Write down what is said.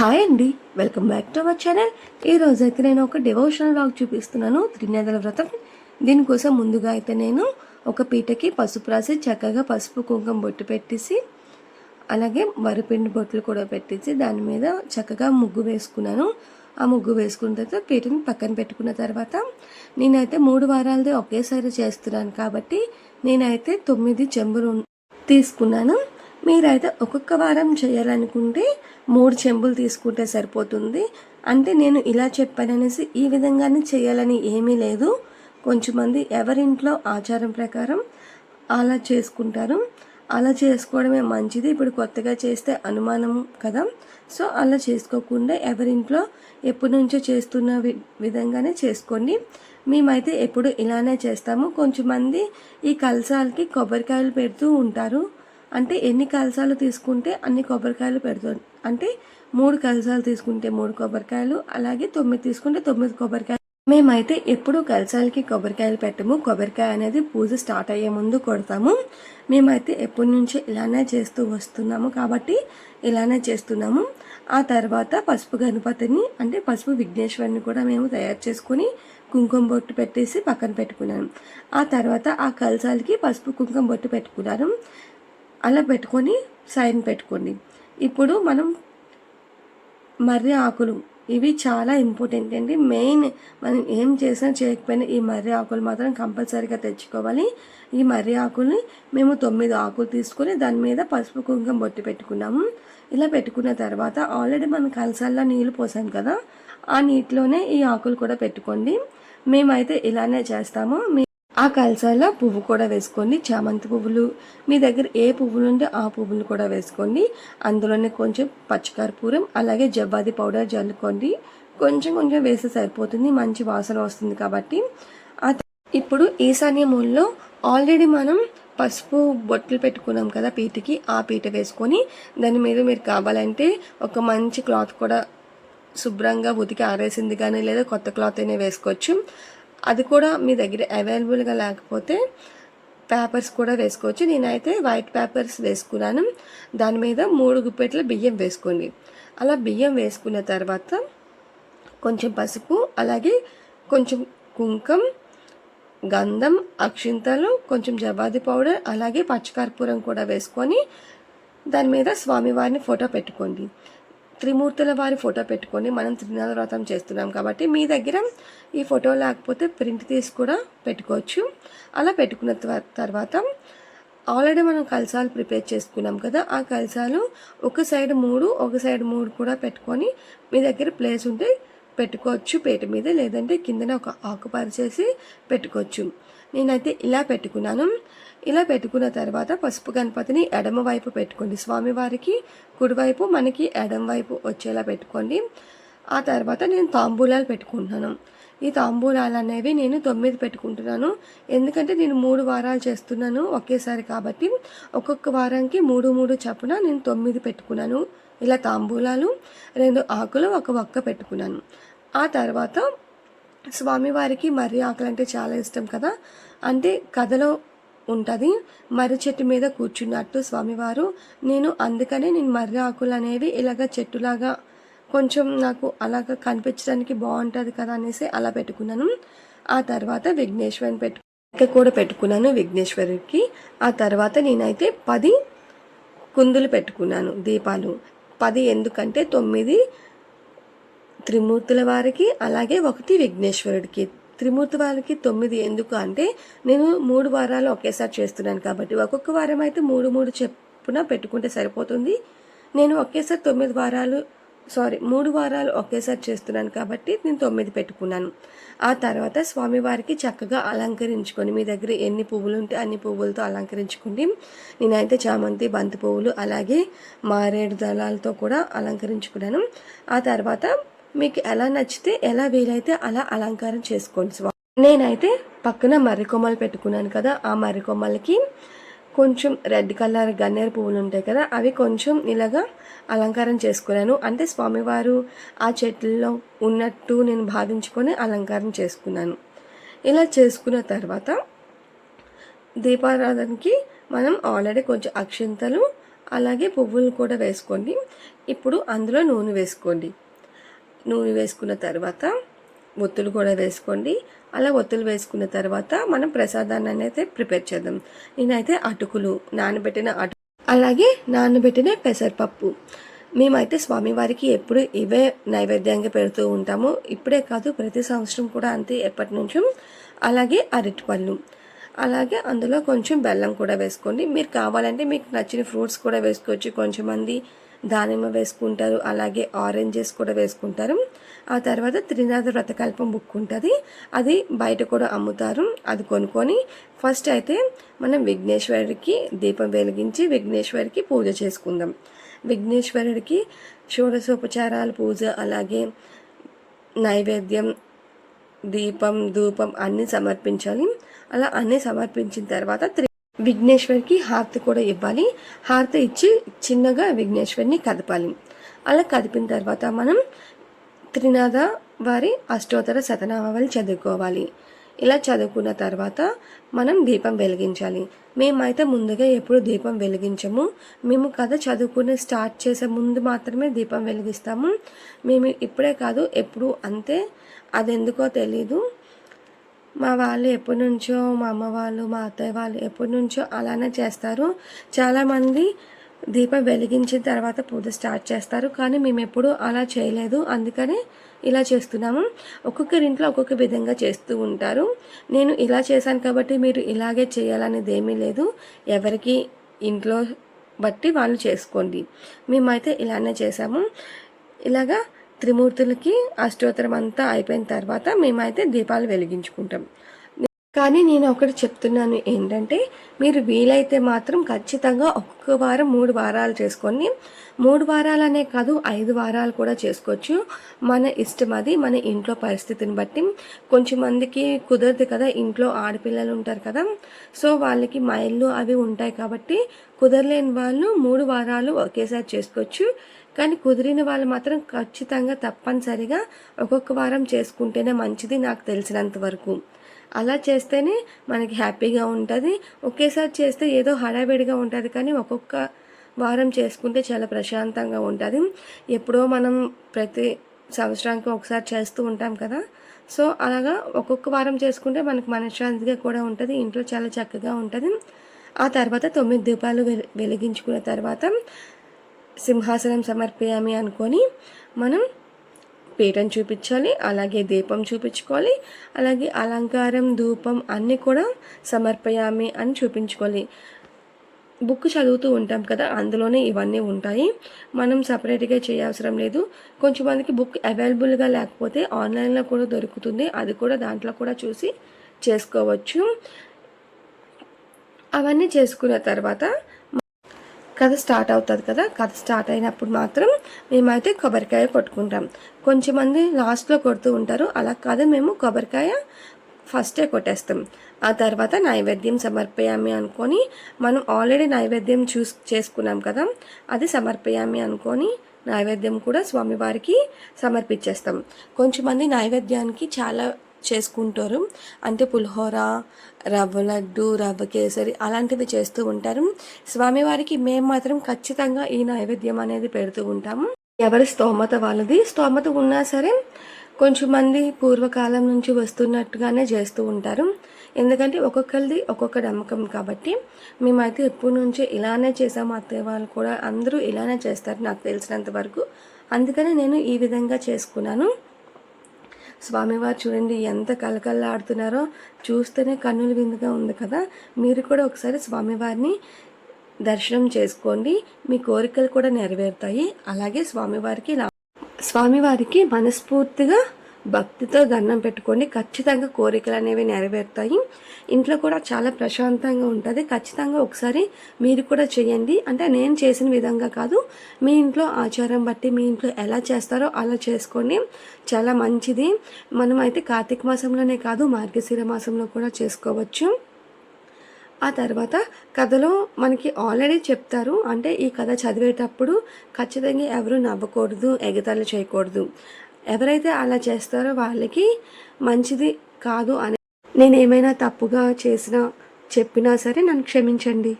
Hi అండి. Welcome back to our channel. ఈ అయితే నేను ఒక డివోషనల్ వ్లాగ్ చూపిస్తున్నాను. త్రినేదల వ్రతం. దీనికోసం ముందుగా అయితే నేను ఒక పీటకి పసుపు రాసి చక్కగా పసుపు కుంకుమ బొట్టు పెట్టేసి అలాగే వరిపిండి బొట్లు కూడా పెట్టేసి దాని మీద చక్కగా ముగ్గు వేసుకున్నాను. ఆ ముగ్గు వేసుకున్న తర్వాత పీటని పక్కన పెట్టుకున్న తర్వాత నేనైతే మూడు వారాలది ఒకేసారి చేస్తున్నాను కాబట్టి నేనైతే తొమ్మిది చెంబులు తీసుకున్నాను. మీరైతే ఒక్కొక్క వారం చేయాలనుకుంటే మూడు చెంబులు తీసుకుంటే సరిపోతుంది. అంటే నేను ఇలా చెప్పాననేసి ఈ విధంగానే చేయాలని ఏమీ లేదు. కొంచెమంది ఎవరింట్లో ఆచారం ప్రకారం అలా చేసుకుంటారు. అలా చేసుకోవడమే మంచిది. ఇప్పుడు కొత్తగా చేస్తే అనుమానం కదా. సో అలా చేసుకోకుండా ఎవరింట్లో ఎప్పటి నుంచో చేస్తున్న వి విధంగానే చేసుకోండి. మేమైతే ఎప్పుడు ఇలానే చేస్తాము. కొంచెమంది ఈ కలసాలకి కొబ్బరికాయలు పెడుతూ ఉంటారు. అంటే ఎన్ని కలసాలు తీసుకుంటే అన్ని కొబ్బరికాయలు పెడుతుంది అంటే మూడు కలసాలు తీసుకుంటే మూడు కొబ్బరికాయలు అలాగే తొమ్మిది తీసుకుంటే తొమ్మిది కొబ్బరికాయలు. మేమైతే ఎప్పుడు కలసాలకి కొబ్బరికాయలు పెట్టము. కొబ్బరికాయ అనేది పూజ స్టార్ట్ అయ్యే ముందు కొడతాము. మేమైతే ఎప్పటి నుంచి ఇలానే చేస్తూ వస్తున్నాము కాబట్టి ఇలానే చేస్తున్నాము. ఆ తర్వాత పసుపు గణపతిని అంటే పసుపు విఘ్నేశ్వరిని కూడా మేము తయారు చేసుకుని కుంకుమ బొట్టు పెట్టేసి పక్కన పెట్టుకున్నాను ఆ తర్వాత ఆ కలసాలకి పసుపు కుంకుమ బొట్టు పెట్టుకున్నాను అలా పెట్టుకొని సైన్ పెట్టుకోండి. ఇప్పుడు మనం మర్రి ఆకులు ఇవి చాలా ఇంపార్టెంట్ అండి. మెయిన్ మనం ఏం చేసినా చేయకపోయినా ఈ మర్రి ఆకులు మాత్రం కంపల్సరీగా తెచ్చుకోవాలి. ఈ మర్రి ఆకుల్ని మేము తొమ్మిది ఆకులు తీసుకొని దాని మీద పసుపు కుంకుమ బొట్టి పెట్టుకున్నాము. ఇలా పెట్టుకున్న తర్వాత ఆల్రెడీ మనం కలసాల్లో నీళ్ళు పోసాం కదా ఆ నీటిలోనే ఈ ఆకులు కూడా పెట్టుకోండి. మేమైతే ఇలానే చేస్తాము. ఆ కలసాల పువ్వు కూడా వేసుకోండి చామంతి పువ్వులు మీ దగ్గర ఏ పువ్వులు ఉంటే ఆ పువ్వులు కూడా వేసుకోండి అందులోనే కొంచెం పచ్చకర్పూరం అలాగే జవ్వాది పౌడర్ జల్లుకోండి కొంచెం కొంచెం వేస్తే సరిపోతుంది మంచి వాసన వస్తుంది కాబట్టి. ఇప్పుడు ఈశాన్య మూలలో ఆల్రెడీ మనం పసుపు బొట్లు పెట్టుకున్నాం కదా పీటకి ఆ పీట వేసుకొని దాని మీద మీరు కావాలంటే ఒక మంచి క్లాత్ కూడా శుభ్రంగా ఉతికి ఆరేసింది కానీ లేదా కొత్త క్లాత్ అయినా వేసుకోవచ్చు. అది కూడా మీ దగ్గర అవైలబుల్గా లేకపోతే పేపర్స్ కూడా వేసుకోవచ్చు. నేనైతే వైట్ పేపర్స్ వేసుకున్నాను. దాని మీద మూడు గుప్పెట్ల బియ్యం వేసుకోండి. అలా బియ్యం వేసుకున్న తర్వాత కొంచెం పసుపు అలాగే కొంచెం కుంకం గంధం అక్షింతలు కొంచెం జవాది పౌడర్ అలాగే పచ్చికర్పూరం కూడా వేసుకొని దాని మీద స్వామివారిని ఫోటో పెట్టుకోండి. త్రిమూర్తుల వారి ఫోటో పెట్టుకొని మనం త్రినాథ వ్రతం చేస్తున్నాం కాబట్టి మీ దగ్గర ఈ ఫోటో లేకపోతే ప్రింట్ తీసి కూడా పెట్టుకోవచ్చు. అలా పెట్టుకున్న తర్వాత ఆల్రెడీ మనం కలసాలు ప్రిపేర్ చేసుకున్నాం కదా ఆ కలసాలు ఒక సైడ్ మూడు ఒక సైడ్ మూడు కూడా పెట్టుకొని మీ దగ్గర ప్లేస్ ఉంటే పెట్టుకోవచ్చు పేట మీద లేదంటే కిందన ఒక ఆకు పరిచేసి పెట్టుకోవచ్చు. నేనైతే ఇలా పెట్టుకున్నాను. ఇలా పెట్టుకున్న తర్వాత పసుపు గణపతిని ఎడమ వైపు పెట్టుకోండి. స్వామివారికి కుడివైపు మనకి ఎడమ వైపు వచ్చేలా పెట్టుకోండి. ఆ తర్వాత నేను తాంబూలాలు పెట్టుకుంటున్నాను. ఈ తాంబూలాలు అనేవి నేను తొమ్మిది పెట్టుకుంటున్నాను. ఎందుకంటే నేను మూడు వారాలు చేస్తున్నాను ఒకేసారి కాబట్టి ఒక్కొక్క వారానికి మూడు మూడు చప్పున నేను తొమ్మిది పెట్టుకున్నాను. ఇలా తాంబూలాలు రెండు ఆకులు ఒక ఒక్క పెట్టుకున్నాను. ఆ తర్వాత స్వామివారికి మర్రి ఆకులు అంటే చాలా ఇష్టం కదా. అంటే కథలో ఉంటుంది మర్రి చెట్టు మీద కూర్చున్నట్టు స్వామివారు. నేను అందుకనే నేను మర్రి ఆకులు అనేవి ఇలాగ చెట్టులాగా కొంచెం నాకు అలాగ కనిపించడానికి బాగుంటుంది కదా అనేసి అలా పెట్టుకున్నాను. ఆ తర్వాత విఘ్నేశ్వరిని పెట్టు కూడా పెట్టుకున్నాను విఘ్నేశ్వరికి ఆ తర్వాత నేనైతే పది కుందులు పెట్టుకున్నాను దీపాలు. పది ఎందుకంటే తొమ్మిది త్రిమూర్తుల వారికి అలాగే ఒకటి విఘ్నేశ్వరుడికి. త్రిమూర్తి వారికి తొమ్మిది. ఎందుకు అంటే నేను మూడు వారాలు ఒకేసారి చేస్తున్నాను కాబట్టి ఒక్కొక్క వారం అయితే మూడు మూడు చెప్పున పెట్టుకుంటే సరిపోతుంది. నేను ఒకేసారి తొమ్మిది వారాలు సారీ మూడు వారాలు ఒకేసారి చేస్తున్నాను కాబట్టి నేను తొమ్మిది పెట్టుకున్నాను. ఆ తర్వాత స్వామివారికి చక్కగా అలంకరించుకొని మీ దగ్గర ఎన్ని పువ్వులు ఉంటే అన్ని పువ్వులతో అలంకరించుకోండి. నేనైతే చామంతి బంతి పువ్వులు అలాగే మారేడు దళాలతో కూడా అలంకరించుకున్నాను. ఆ తర్వాత మీకు ఎలా నచ్చితే ఎలా వీలైతే అలా అలంకారం చేసుకోండి స్వామి నేనైతే పక్కన మర్రి కొమ్మలు పెట్టుకున్నాను కదా ఆ మర్రి కొమ్మలకి కొంచెం రెడ్ కలర్ గన్నేరు పువ్వులు ఉంటాయి కదా అవి కొంచెం ఇలాగా అలంకారం చేసుకున్నాను. అంటే స్వామివారు ఆ చెట్లలో ఉన్నట్టు నేను భావించుకొని అలంకారం చేసుకున్నాను. ఇలా చేసుకున్న తర్వాత దీపారాధనకి మనం ఆల్రెడీ కొంచెం అక్షింతలు అలాగే పువ్వులు కూడా వేసుకోండి. ఇప్పుడు అందులో నూనె వేసుకోండి. నూనె వేసుకున్న తర్వాత ఒత్తులు కూడా వేసుకోండి. అలా ఒత్తులు వేసుకున్న తర్వాత మనం ప్రసాదాన్ని అయితే ప్రిపేర్ చేద్దాం. నేనైతే అటుకులు నానబెట్టిన అటు అలాగే నానబెట్టిన పెసరపప్పు. మేమైతే స్వామివారికి ఎప్పుడు ఇవే నైవేద్యంగా పెడుతూ ఉంటాము. ఇప్పుడే కాదు ప్రతి సంవత్సరం కూడా అంతే ఎప్పటి నుంచో. అలాగే అరటిపళ్ళు. అలాగే అందులో కొంచెం బెల్లం కూడా వేసుకోండి. మీరు కావాలంటే మీకు నచ్చిన ఫ్రూట్స్ కూడా వేసుకోవచ్చు కొంచెం మంది. దానిమ్మ వేసుకుంటారు అలాగే ఆరెంజెస్ కూడా వేసుకుంటారు. ఆ తర్వాత త్రినాథ వ్రతకల్పం బుక్ ఉంటుంది. అది బయట కూడా అమ్ముతారు. అది కొనుక్కొని ఫస్ట్ అయితే మనం విఘ్నేశ్వరుడికి దీపం వెలిగించి విఘ్నేశ్వరికి పూజ చేసుకుందాం. విఘ్నేశ్వరుడికి షోడశోపచారాల పూజ అలాగే నైవేద్యం దీపం ధూపం అన్నీ సమర్పించాలి. అలా అన్నీ సమర్పించిన తర్వాత త్రి విఘ్నేశ్వరికి హారతి కూడా ఇవ్వాలి. హారతి ఇచ్చి చిన్నగా విఘ్నేశ్వరిని కదపాలి. అలా కదిపిన తర్వాత మనం త్రినాథ వారి అష్టోత్తర శతనామావళి చదువుకోవాలి. ఇలా చదువుకున్న తర్వాత మనం దీపం వెలిగించాలి. మేమైతే ముందుగా ఎప్పుడు దీపం వెలిగించము. మేము కథ చదువుకుని స్టార్ట్ చేసే ముందు మాత్రమే దీపం వెలిగిస్తాము. మేము ఇప్పుడే కాదు ఎప్పుడు అంతే. అది ఎందుకో తెలీదు. మా వాళ్ళు ఎప్పటి నుంచో మా అమ్మ వాళ్ళు మా అత్తయ్య వాళ్ళు ఎప్పటి నుంచో అలానే చేస్తారు. చాలామంది దీపం వెలిగించిన తర్వాత పూజ స్టార్ట్ చేస్తారు. కానీ మేము ఎప్పుడూ అలా చేయలేదు. అందుకనే ఇలా చేస్తున్నాము. ఒక్కొక్కరి ఇంట్లో ఒక్కొక్క విధంగా చేస్తూ ఉంటారు. నేను ఇలా చేశాను కాబట్టి మీరు ఇలాగే చేయాలనేది ఏమీ లేదు. ఎవరికి ఇంట్లో బట్టి వాళ్ళు చేసుకోండి. మేమైతే ఇలానే చేసాము ఇలాగా త్రిమూర్తులకి అష్టోత్తరం అంతా అయిపోయిన తర్వాత మేమైతే దీపాలు వెలిగించుకుంటాం. కానీ నేను ఒకటి చెప్తున్నాను ఏంటంటే మీరు వీలైతే మాత్రం ఖచ్చితంగా ఒక్క వారం మూడు వారాలు చేసుకొని మూడు వారాలనే కాదు ఐదు వారాలు కూడా చేసుకోవచ్చు. మన ఇష్టం అది మన ఇంట్లో పరిస్థితిని బట్టి. కొంచెం మందికి కుదరదు కదా ఇంట్లో ఆడపిల్లలు ఉంటారు కదా. సో వాళ్ళకి మైళ్ళు అవి ఉంటాయి కాబట్టి కుదరలేని వాళ్ళు మూడు వారాలు ఒకేసారి చేసుకోవచ్చు. కానీ కుదిరిన వాళ్ళు మాత్రం ఖచ్చితంగా తప్పనిసరిగా ఒక్కొక్క వారం చేసుకుంటేనే మంచిది నాకు తెలిసినంత వరకు. అలా చేస్తేనే మనకి హ్యాపీగా ఉంటుంది. ఒకేసారి చేస్తే ఏదో హడావిడిగా ఉంటుంది కానీ ఒక్కొక్క వారం చేసుకుంటే చాలా ప్రశాంతంగా ఉంటుంది. ఎప్పుడో మనం ప్రతి సంవత్సరానికి ఒకసారి చేస్తూ ఉంటాం కదా. సో అలాగా ఒక్కొక్క వారం చేసుకుంటే మనకి మనశ్శాంతిగా కూడా ఉంటుంది. ఇంట్లో చాలా చక్కగా ఉంటుంది. ఆ తర్వాత తొమ్మిది దీపాలు వెలిగించుకున్న తర్వాత సింహాసనం సమర్పయామి అనుకొని మనం పీఠం చూపించాలి అలాగే దీపం చూపించుకోవాలి అలాగే అలంకారం ధూపం అన్నీ కూడా సమర్పయామి అని చూపించుకోవాలి. బుక్ చదువుతూ ఉంటాం కదా అందులోనే ఇవన్నీ ఉంటాయి. మనం సపరేట్గా చేయవసరం లేదు. కొంచెం మందికి బుక్ అవైలబుల్గా లేకపోతే ఆన్లైన్లో కూడా దొరుకుతుంది. అది కూడా దాంట్లో కూడా చూసి చేసుకోవచ్చు. అవన్నీ చేసుకున్న తర్వాత కథ స్టార్ట్ అవుతుంది కదా? కథ స్టార్ట్ అయినప్పుడు మాత్రం మేమైతే కొబ్బరికాయ కొట్టుకుంటాం. కొంచెం మంది లాస్ట్లో కొడుతూ ఉంటారు. అలా కాదు మేము కొబ్బరికాయ ఫస్టే కొట్టేస్తాం. ఆ తర్వాత నైవేద్యం సమర్పయామి అనుకొని మనం ఆల్రెడీ నైవేద్యం చూస్ చేసుకున్నాం కదా? అది సమర్పయామి అనుకొని నైవేద్యం కూడా స్వామివారికి సమర్పించేస్తాం. కొంచెమంది నైవేద్యానికి చాలా చేసుకుంటారు. అంటే పులిహోర రవ్వ లడ్డు రవ్వ కేసరి అలాంటివి చేస్తూ ఉంటారు. స్వామివారికి మేము మాత్రం ఖచ్చితంగా ఈ నైవేద్యం అనేది పెడుతూ ఉంటాము. ఎవరి స్తోమత వాళ్ళది. స్తోమత ఉన్నా సరే కొంచెం మంది పూర్వకాలం నుంచి వస్తున్నట్టుగానే చేస్తూ ఉంటారు. ఎందుకంటే ఒక్కొక్కరిది ఒక్కొక్క నమ్మకం కాబట్టి మేమైతే ఎప్పటి నుంచో ఇలానే చేసాము అత్తయ్య వాళ్ళు కూడా అందరూ ఇలానే చేస్తారు నాకు తెలిసినంత వరకు. అందుకని నేను ఈ విధంగా చేసుకున్నాను. స్వామివారు చూడండి ఎంత కలకల్లాడుతున్నారో చూస్తేనే కన్నుల విందుగా ఉంది కదా. మీరు కూడా ఒకసారి స్వామివారిని దర్శనం చేసుకోండి. మీ కోరికలు కూడా నెరవేరుతాయి. అలాగే స్వామివారికి స్వామివారికి మనస్ఫూర్తిగా భక్తితో దండం పెట్టుకోండి ఖచ్చితంగా కోరికలు అనేవి నెరవేరుతాయి. ఇంట్లో కూడా చాలా ప్రశాంతంగా ఉంటుంది. ఖచ్చితంగా ఒకసారి మీరు కూడా చేయండి. అంటే నేను చేసిన విధంగా కాదు. మీ ఇంట్లో ఆచారం బట్టి మీ ఇంట్లో ఎలా చేస్తారో అలా చేసుకోండి. చాలా మంచిది. మనమైతే కార్తీక మాసంలోనే కాదు మార్గశిర మాసంలో కూడా చేసుకోవచ్చు. ఆ తర్వాత కథలో మనకి ఆల్రెడీ చెప్తారు. అంటే ఈ కథ చదివేటప్పుడు ఖచ్చితంగా ఎవరు నవ్వకూడదు ఎగతాళి చేయకూడదు. ఎవరైతే అలా చేస్తారో వాళ్ళకి మంచిది కాదు అని నేను ఏమైనా తప్పుగా చేసినా చెప్పినా సరే నన్ను క్షమించండి.